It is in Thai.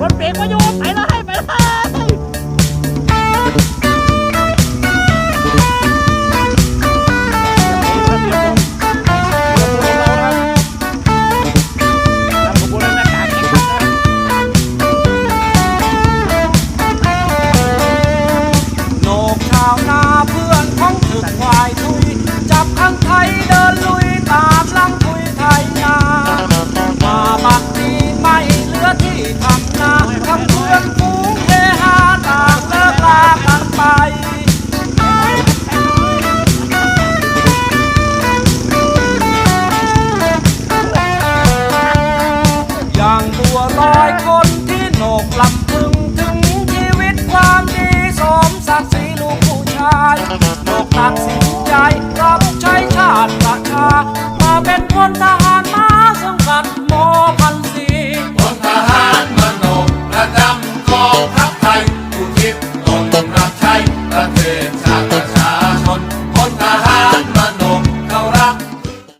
คนเบรกมาอยู่ไปเลยไปเลย วลอยคนที่โหนกลำพึงถึงชีวิตความดีสมศักดิ์ศรีลูกผู้ชายโหนกตัดสินใจรับใช้ชาติประชา มาเป็นพลทหารมาสังกัดโมพัน